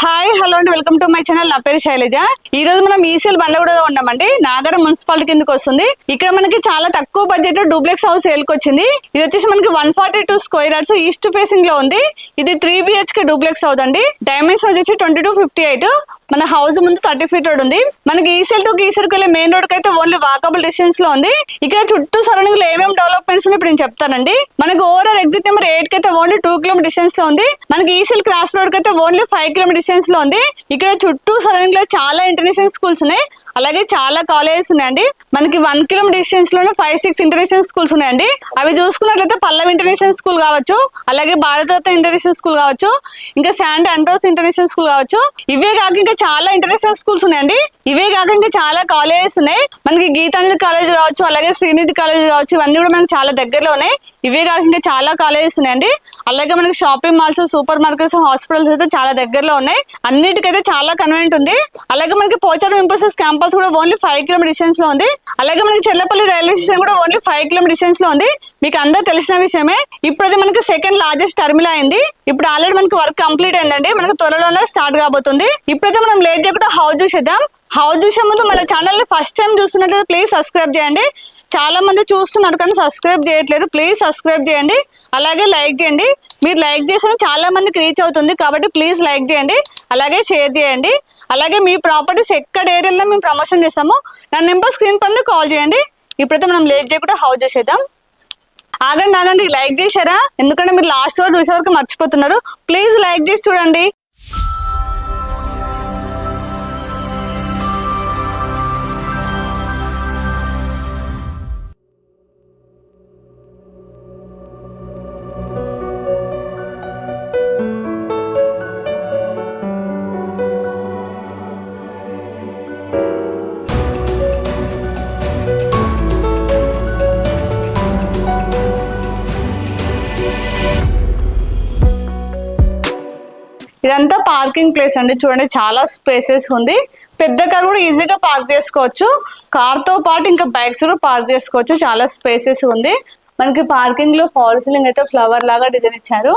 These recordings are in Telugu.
Hi. హాయ్ హలో అండి. Welcome to my channel. నా పేరు శైలజ. ఈ రోజు మనం ఈసీఎల్ బండ్లగూడలో ఉన్నామండి. నాగర మున్సిపాలిటీ కిందకి వస్తుంది. ఇక్కడ మనకి చాలా తక్కువ బడ్జెట్లో డూప్లెక్స్ హౌస్ సేల్కి వచ్చింది. ఇది వచ్చేసి మనకి one forty two square yards east ఫేసింగ్లో ఉంది. ఇది త్రీ బిహెచ్కే డూప్లెక్స్ హౌస్ అండి. డైమెన్షన్ వచ్చేసి ట్వంటీ టూ ఫిఫ్టీ ఎయిట్ మన హౌస్ ముందు థర్టీ ఫీట్ రోడ్ ఉంది. మనకి ఈసెల్ టు ఈసెల్కి వెళ్ళే మెయిన్ రోడ్ అయితే ఓన్లీ వాకబుల్ డిస్టెన్స్లో ఉంది. ఇక్కడ చుట్టూ సరౌండింగ్లో ఏమేమి డెవలప్మెంట్స్ ఉన్నాయి ఇప్పుడు నేను చెప్తానండి. మనకి ఓవరాల్ ఎగ్జిట్ నెంబర్ ఎయిట్కి అయితే ఓన్లీ టూ కిలోమీటర్ డిస్టెన్స్లో ఉంది. మనకి ఈసెల్ క్రాస్ రోడ్కి అయితే ఓన్లీ ఫైవ్ కిలోమీటర్ డిస్టెన్స్లో ఉంది ఇక్కడ చుట్టూ సరౌండింగ్లో చాలా ఇంటర్నేషనల్ స్కూల్స్ ఉన్నాయి. అలాగే చాలా కాలేజెస్ ఉన్నాయండి. మనకి వన్ కిలోమీటర్ డిస్టెన్స్లోనే ఫైవ్ సిక్స్ ఇంటర్నేషనల్ స్కూల్స్ ఉన్నాయండి. అవి చూసుకున్నట్లయితే పల్లవి ఇంటర్నేషనల్ స్కూల్ కావచ్చు అలాగే భారతరత్న ఇంటర్నేషనల్ స్కూల్ కావచ్చు ఇంకా శాండ్ అండ్రోస్ ఇంటర్నేషనల్ స్కూల్ కావచ్చు. ఇవే కాక ఇంకా చాలా ఇంటర్నేషనల్ స్కూల్స్ ఉన్నాయండి. ఇవే కాక ఇంకా చాలా కాలేజెస్ ఉన్నాయి. మనకి గీతాంజలి కాలేజ్ కావచ్చు అలాగే శ్రీనిధి కాలేజ్ కావచ్చు ఇవన్నీ కూడా మనకి చాలా దగ్గరలో ఉన్నాయి. ఇవే కాక ఇంకా చాలా కాలేజెస్ ఉన్నాయండి. అలాగే మనకి shopping malls super markets hospitals అయితే చాలా దగ్గరలో ఉన్నాయి. అన్నిటికైతే చాలా కన్వీనియంట్ ఉంది. అలాగే మనకి పోచారం ఇంపోసెస్ క్యాంపస్ కూడా ఓన్లీ ఫైవ్ కిలోమీటర్ డిస్టెన్స్లో ఉంది. అలాగే మనకి చెల్లపల్లి రైల్వే స్టేషన్ కూడా ఓన్లీ ఫైవ్ కిలోమీటర్ డిస్టెన్స్లో ఉంది. మీకు అందరూ తెలిసిన విషయమే. ఇప్పుడు అది మనకి సెకండ్ లార్జెస్ట్ టర్మినల్ అయింది. ఇప్పుడు ఆల్రెడీ మనకి వర్క్ కంప్లీట్ అయిందండి. మనకి త్వరలోనే స్టార్ట్ కాబోతుంది. ఇప్పుడైతే మనం లేట్ చేయకుండా హౌస్ చూసేద్దాం. హౌస్ చూసే ముందు మన ఛానల్ని ఫస్ట్ టైం చూస్తున్నట్లయితే ప్లీజ్ సబ్స్క్రైబ్ చేయండి. చాలా మంది చూస్తున్నారు కానీ సబ్స్క్రైబ్ చేయట్లేదు. ప్లీజ్ సబ్స్క్రైబ్ చేయండి. అలాగే లైక్ చేయండి. మీరు లైక్ చేసిన చాలా మందికి రీచ్ అవుతుంది. కాబట్టి ప్లీజ్ లైక్ చేయండి. అలాగే షేర్ చేయండి. అలాగే మీ ప్రాపర్టీస్ ఎక్కడ ఏరియాలో మేము ప్రమోషన్ చేస్తామో నా నెంబర్ స్క్రీన్ పైన కాల్ చేయండి. ఇప్పుడైతే మనం లేట్ చేయకుండా హౌస్ చేసేద్దాం. ఆగండి ఆగండి. లైక్ చేశారా? ఎందుకంటే మీరు లాస్ట్ వరకు చూసే వరకు మర్చిపోతున్నారు. ప్లీజ్ లైక్ చేసి చూడండి. ఇదంతా పార్కింగ్ ప్లేస్ అండి. చూడండి చాలా స్పేసెస్ ఉంది. పెద్ద కార్ కూడా ఈజీగా పార్క్ చేసుకోవచ్చు. కార్తో పాటు ఇంకా బైక్స్ కూడా పార్క్ చేసుకోవచ్చు. చాలా స్పేసెస్ ఉంది. మనకి పార్కింగ్లో ఫాల్ సీలింగ్ అయితే ఫ్లవర్ లాగా డిజైన్ ఇచ్చారు.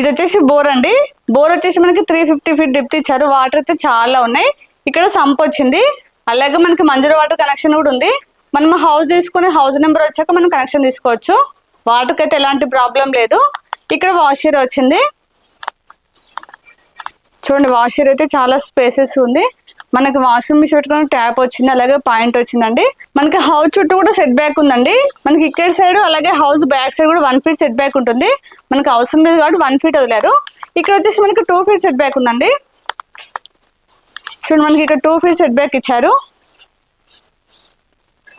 ఇది వచ్చేసి బోర్ అండి. బోర్ వచ్చేసి మనకి త్రీ ఫిఫ్టీ ఫీట్ డిప్త్ ఇచ్చారు. వాటర్ అయితే చాలా ఉన్నాయి. ఇక్కడ సంప్ వచ్చింది. అలాగే మనకి మంజూరు వాటర్ కనెక్షన్ కూడా ఉంది. మనం హౌస్ తీసుకుని హౌస్ నెంబర్ వచ్చాక మనం కనెక్షన్ తీసుకోవచ్చు. వాటర్కి అయితే ఎలాంటి ప్రాబ్లం లేదు. ఇక్కడ వాషర్ వచ్చింది. చూడండి వాషర్ అయితే చాలా స్పేసెస్ ఉంది. మనకి వాషింగ్ మిషన్ పెట్టుకుని ట్యాప్ వచ్చింది అలాగే పాయింట్ వచ్చిందండి. మనకి హౌస్ చుట్టూ కూడా సెట్ బ్యాక్ ఉందండి. మనకి ఇక్కడ సైడ్ అలాగే హౌస్ బ్యాక్ సైడ్ కూడా వన్ ఫీట్ సెట్ బ్యాక్ ఉంటుంది. మనకి అవసరం లేదు కాబట్టి వన్ ఫీట్ వదిలేరు. ఇక్కడ వచ్చేసి మనకి టూ ఫీట్ సెట్ బ్యాక్ ఉందండి. చూడండి మనకి ఇక్కడ టూ ఫీట్ సెట్ బ్యాక్ ఇచ్చారు.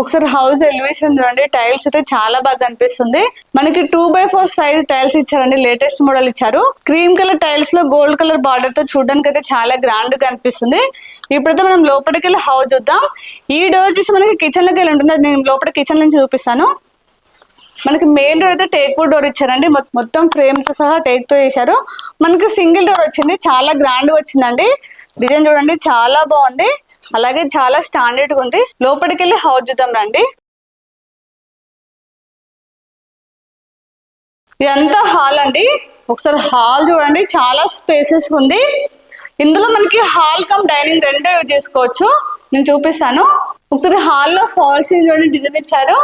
ఒకసారి హౌస్ ఎలివేషన్ చూడండి టైల్స్ అయితే చాలా బాగా కనిపిస్తుంది. మనకి two by four size tiles ఇచ్చారండి లేటెస్ట్ మోడల్ ఇచ్చారు. క్రీమ్ కలర్ టైల్స్లో గోల్డ్ కలర్ బార్డర్తో చూడడానికి అయితే చాలా గ్రాండ్గా అనిపిస్తుంది ఇప్పుడైతే మనం లోపలికి వెళ్ళి హౌస్ చూద్దాం. ఈ డోర్ చూసి మనకి కిచెన్లోకి వెళ్ళి ఉంటుంది. అది నేను లోపల కిచెన్ నుంచి చూపిస్తాను. మనకి మెయిన్ డోర్ అయితే టేక్ వుడ్ డోర్ ఇచ్చారండి. మొత్తం ఫ్రేమ్తో సహా టేక్తో చేశారు. మనకి సింగిల్ డోర్ వచ్చింది. చాలా గ్రాండ్గా వచ్చిందండి. డిజైన్ చూడండి చాలా బాగుంది. అలాగే చాలా స్టాండర్డ్గా ఉంది. లోపలికి వెళ్ళి హౌస్ చూద్దాం రండి. ఇదంతా హాల్ అండి. ఒకసారి హాల్ చూడండి చాలా స్పేసెస్ ఉంది. ఇందులో మనకి హాల్ కమ్ డైనింగ్ రెండో యూజ్ చేసుకోవచ్చు. నేను చూపిస్తాను. ఒకసారి హాల్లో ఫాల్ సీన్ చూడండి డిజైన్ ఇచ్చారు.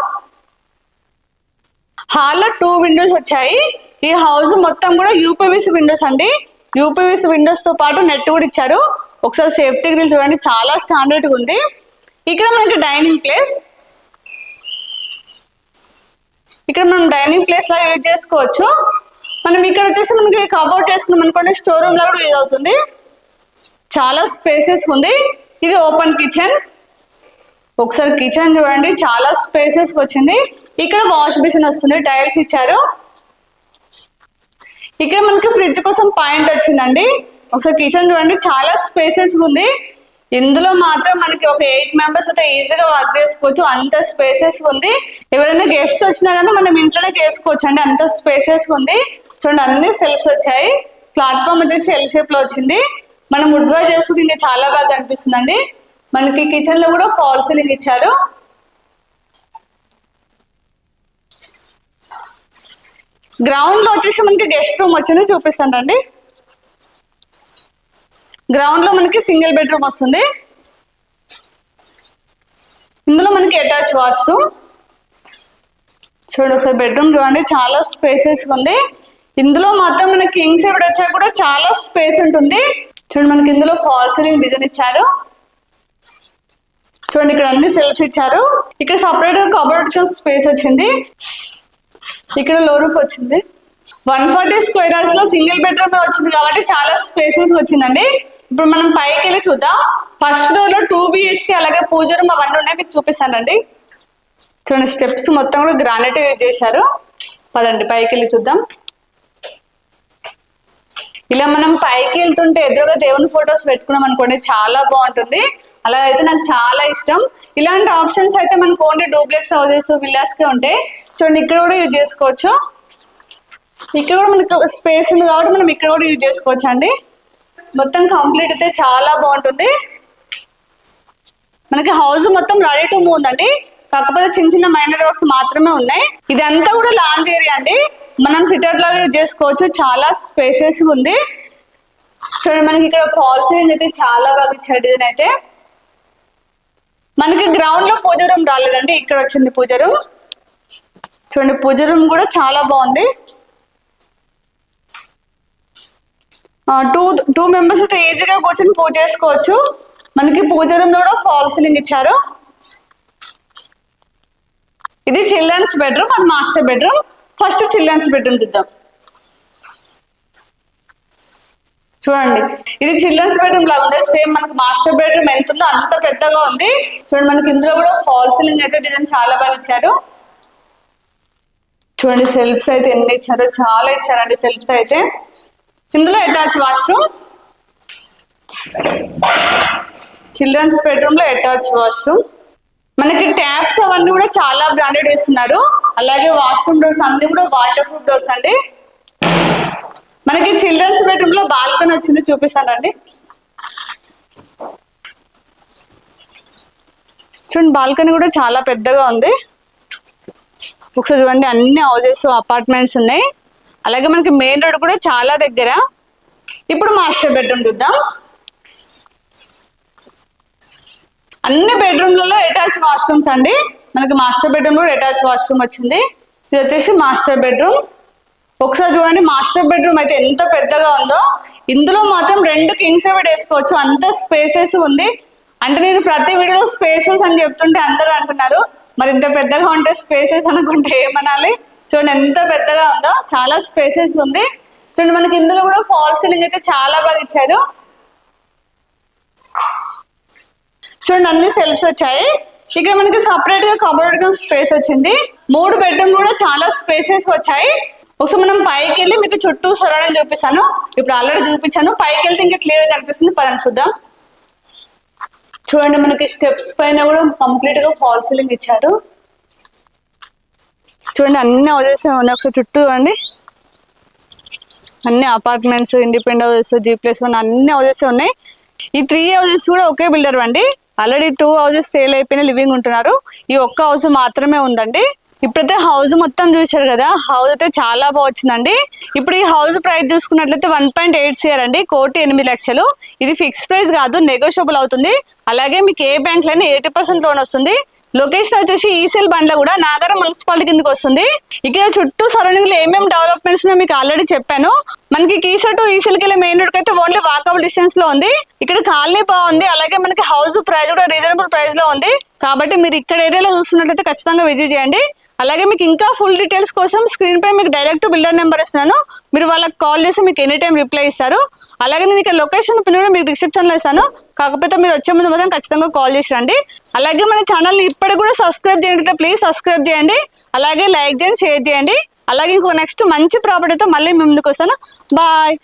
హాల్లో టూ విండోస్ వచ్చాయి. ఈ హౌస్ మొత్తం కూడా యూపీవీసీ విండోస్ అండి. యూపీవీస్ విండోస్తో పాటు నెట్ కూడా ఇచ్చారు. ఒకసారి సేఫ్టీ గ్రిల్ చూడండి చాలా స్టాండర్డ్గా ఉంది. ఇక్కడ మనకి డైనింగ్ ప్లేస్ ఇక్కడ మనం డైనింగ్ ప్లేస్ లా యూజ్ చేసుకోవచ్చు. మనం ఇక్కడ వచ్చేసి మనకి కబోర్డ్ చేసుకున్నాం అనుకోండి స్టోర్ రూమ్ లా కూడా యూజ్ అవుతుంది. చాలా స్పేసెస్ ఉంది. ఇది ఓపెన్ కిచెన్ ఒకసారి కిచెన్ చూడండి చాలా స్పేసెస్ వచ్చింది. ఇక్కడ వాష్ బేసిన్ వస్తుంది టైల్స్ ఇచ్చారు. ఇక్కడ మనకి ఫ్రిడ్జ్ కోసం పాయింట్ వచ్చిందండి. ఒకసారి కిచెన్ చూడండి చాలా స్పేసెస్ ఉంది. ఇందులో మాత్రం మనకి ఒక ఎయిట్ మెంబర్స్ అయితే ఈజీగా వర్క్ చేసుకోవచ్చు. అంత స్పేసెస్ ఉంది. ఎవరైనా గెస్ట్ వచ్చినా కానీ మనం ఇంట్లోనే చేసుకోవచ్చు అండి అంత స్పేసెస్ ఉంది. చూడండి అన్ని సెల్ఫ్స్ వచ్చాయి. ప్లాట్ఫామ్ వచ్చేసి ఎల్ షేప్లో వచ్చింది. మనం వుడ్ వర్క్ చేసుకుంటే ఇంకా చాలా బాగా అనిపిస్తుందండి మనకి కిచెన్లో కూడా ఫాల్ సీలింగ్ ఇచ్చారు. గ్రౌండ్లో వచ్చేసి మనకి గెస్ట్ రూమ్ వచ్చింది చూపిస్తానండి గ్రౌండ్లో మనకి సింగిల్ బెడ్రూమ్ వస్తుంది. ఇందులో మనకి అటాచ్ వాష్రూమ్ చూడు ఒకసారి బెడ్రూమ్ చూడండి చాలా స్పేసెస్ ఉంది. ఇందులో మాత్రం మనకి కింగ్ సైడ్ వచ్చా కూడా చాలా స్పేస్ ఉంటుంది. చూడండి మనకి ఇందులో ఫాల్ సీలింగ్ డిజైన్ ఇచ్చారు. చూడండి ఇక్కడ అన్ని సెల్ఫ్స్ ఇచ్చారు. ఇక్కడ సపరేట్గా కబోర్డ్ స్పేస్ వచ్చింది. ఇక్కడ లో రూఫ్ వచ్చింది. వన్ ఫార్టీ స్క్వేర్ అవర్స్లో సింగిల్ బెడ్రూమ్ వచ్చింది కాబట్టి చాలా స్పేసెస్ వచ్చిందండి. ఇప్పుడు మనం పైకి వెళ్ళి చూద్దాం. ఫస్ట్ ఫ్లోర్లో టూ బిహెచ్కే అలాగే పూజ రూమ్ అవన్నీ ఉన్నాయి. మీకు చూపిస్తానండి చూడండి స్టెప్స్ మొత్తం కూడా గ్రానైట్ యూజ్ చేశారు. పదండి పైకి వెళ్ళి చూద్దాం. ఇలా మనం పైకి వెళ్తుంటే ఎదురుగా దేవుని ఫొటోస్ పెట్టుకున్నాం అనుకోండి చాలా బాగుంటుంది. అలా అయితే నాకు చాలా ఇష్టం. ఇలాంటి ఆప్షన్స్ అయితే మనకు ఓన్లీ డూప్లెక్స్ హౌసెస్ విల్లాస్కే ఉంటాయి చూడండి ఇక్కడ కూడా యూజ్ చేసుకోవచ్చు. ఇక్కడ కూడా మనకు స్పేస్ ఉంది కాబట్టి మనం ఇక్కడ కూడా యూజ్ చేసుకోవచ్చు అండి మొత్తం కంప్లీట్ అయితే చాలా బాగుంటుంది. మనకి హౌస్ మొత్తం రెడీ టు మూవ్ ఉందండి. కాకపోతే చిన్న చిన్న మైనర్ వర్క్స్ మాత్రమే ఉన్నాయి. ఇదంతా కూడా లాంజ్ ఏరియా అండి. మనం సిటర్ లాగా యూజ్ చేసుకోవచ్చు. చాలా స్పేసెస్ ఉంది. చూడండి మనకి ఇక్కడ ఫాల్ సీలింగ్ అయితే చాలా బాగా ఇచ్చారు డిజైన్ అయితే. మనకి గ్రౌండ్లో పూజ రూమ్ రాలేదండి ఇక్కడ వచ్చింది పూజ రూమ్ చూడండి పూజ రూమ్ కూడా చాలా బాగుంది. టూ టూ మెంబర్స్ అయితే ఈజీగా కూర్చొని పూజ చేసుకోవచ్చు. మనకి పూజ రూమ్లో కూడా ఫాల్ సీలింగ్ ఇచ్చారు. ఇది చిల్డ్రన్స్ బెడ్రూమ్ అది master bedroom first children's bedroom చూద్దాం. చూడండి. ఇది చిల్డ్రన్స్ బెడ్రూమ్ లాగా ఉంది సేమ్ మనకి మాస్టర్ బెడ్రూమ్ ఎంత ఉందో అంత పెద్దగా ఉంది. చూడండి మనకి ఇందులో కూడా ఫాల్ సీలింగ్ అయితే డిజైన్ చాలా బాగా ఇచ్చారు. చూడండి సెల్ఫ్స్ అయితే ఎన్ని ఇచ్చారో చాలా ఇచ్చారండి సెల్ఫ్స్ అయితే. ఇందులో అటాచ్ వాష్రూమ్. చిల్డ్రన్స్ బెడ్రూమ్లో అటాచ్ వాష్రూమ్. మనకి ట్యాప్స్ అవన్నీ కూడా చాలా బ్రాండెడ్ వేస్తున్నారు. అలాగే వాష్రూమ్ డోర్స్ అన్ని కూడా వాటర్ ప్రూఫ్ డోర్స్ అండి. మనకి చిల్డ్రన్స్ బెడ్రూమ్లో బాల్కనీ వచ్చింది చూపిస్తానండి. చూడండి బాల్కనీ కూడా చాలా పెద్దగా ఉంది. ఒకసారి చూడండి అన్ని హౌజెస్ అపార్ట్మెంట్స్ ఉన్నాయి. అలాగే మనకి మెయిన్ రోడ్ కూడా చాలా దగ్గర. ఇప్పుడు మాస్టర్ బెడ్రూమ్ చూద్దాం. అన్ని బెడ్రూమ్లలో అటాచ్ వాష్రూమ్స్ అండి. మనకి మాస్టర్ బెడ్రూమ్ కూడా అటాచ్ వాష్రూమ్ వచ్చింది. ఇది వచ్చేసి మాస్టర్ బెడ్రూమ్ ఒకసారి చూడండి మాస్టర్ బెడ్రూమ్ అయితే ఎంత పెద్దగా ఉందో. ఇందులో మాత్రం రెండు కింగ్స్ బెడ్ వేసుకోవచ్చు. అంత స్పేసెస్ ఉంది. అంటే నేను ప్రతి వీడియోలో స్పేసెస్ అని చెప్తుంటే అందరూ అనుకున్నారు. మరి ఇంత పెద్దగా ఉంటే స్పేసెస్ అనుకుంటే ఏమనాలి? చూడండి ఎంత పెద్దగా ఉందో. చాలా స్పేసెస్ ఉంది. చూడండి మనకి ఇందులో కూడా ఫాల్ సీలింగ్ అయితే చాలా బాగా ఇచ్చారు. చూడండి అన్ని సెల్ఫ్స్ వచ్చాయి. ఇక్కడ మనకి సపరేట్గా కబోర్డ్ స్పేస్ వచ్చింది. మూడు బెడ్రూమ్ కూడా చాలా స్పేసెస్ వచ్చాయి. ఒకసారి మనం పైకి వెళ్ళి మీకు చుట్టూ సరౌండింగ్ చూపిస్తాను. ఇప్పుడు ఆల్రెడీ చూపించాను. పైకి వెళ్తే ఇంకా క్లియర్ కనిపిస్తుంది. పదని చూద్దాం. చూడండి మనకి స్టెప్స్ పైన కూడా కంప్లీట్గా ఫాల్ సీలింగ్ ఇచ్చారు. చూడండి అన్ని హౌజెస్ ఉన్నాయి ఒకసారి చుట్టూ చూడండి. అన్ని apartments independent houses G plus one అన్ని హౌసెస్ ఉన్నాయి. ఈ త్రీ హౌసెస్ కూడా ఒకే బిల్డర్ అండి. ఆల్రెడీ టూ హౌసెస్ సేల్ అయిపోయిన లివింగ్ ఉంటున్నారు. ఈ ఒక్క హౌస్ మాత్రమే ఉందండి. ఇప్పుడైతే హౌస్ మొత్తం చూశారు కదా హౌస్ అయితే చాలా బాగా ఇప్పుడు ఈ హౌస్ ప్రైస్ చూసుకున్నట్లయితే వన్ పాయింట్ ఎయిట్ సిఆర్ అండి కోటి ఎనిమిది లక్షలు. ఇది ఫిక్స్ ప్రైస్ కాదు నెగోషియబుల్ అవుతుంది. అలాగే మీకు ఏ బ్యాంక్ లైనా ఎయిటీ పర్సెంట్ లోన్ వస్తుంది. లొకేషన్ వచ్చేసి ఈసెల్ బండ్ల కూడా నాగరం మున్సిపాలిటీ కిందకి వస్తుంది. ఇక్కడ చుట్టూ సరౌండింగ్లో ఏమేమి డెవలప్మెంట్స్ ఉన్నాయో మీకు ఆల్రెడీ చెప్పాను. మనకి కీసర్ టు ఈసెల్కి వెళ్ళే మెయిన్ రోడ్ అయితే ఓన్లీ వాకబుల్ డిస్టెన్స్లో ఉంది. ఇక్కడ కాలనీ బాగుంది అలాగే మనకి హౌస్ ప్రైస్ కూడా రీజనబుల్ ప్రైస్లో ఉంది. కాబట్టి మీరు ఇక్కడ ఏరియాలో చూస్తున్నట్లయితే ఖచ్చితంగా విజిట్ చేయండి. అలాగే మీకు ఇంకా ఫుల్ డీటెయిల్స్ కోసం స్క్రీన్ పై మీకు డైరెక్ట్ బిల్డర్ నెంబర్ ఇస్తున్నాను. మీరు వాళ్ళకి కాల్ చేసి మీకు ఎనీ టైం రిప్లై ఇస్తారు. అలాగే నేను ఇక్కడ లొకేషన్ పిన్ కూడా మీకు డిస్క్రిప్షన్లో ఇస్తాను. కాకపోతే మీరు వచ్చే ముందు మాత్రం ఖచ్చితంగా కాల్ చేసి రండి. అలాగే మన ఛానల్ ఇప్పటికి కూడా సబ్స్క్రైబ్ చేయండి ప్లీజ్ సబ్స్క్రైబ్ చేయండి. అలాగే లైక్ చేయండి షేర్ చేయండి. అలాగే ఇంకో నెక్స్ట్ మంచి ప్రాపర్టీతో మళ్ళీ మీ ముందుకు వస్తాను. బాయ్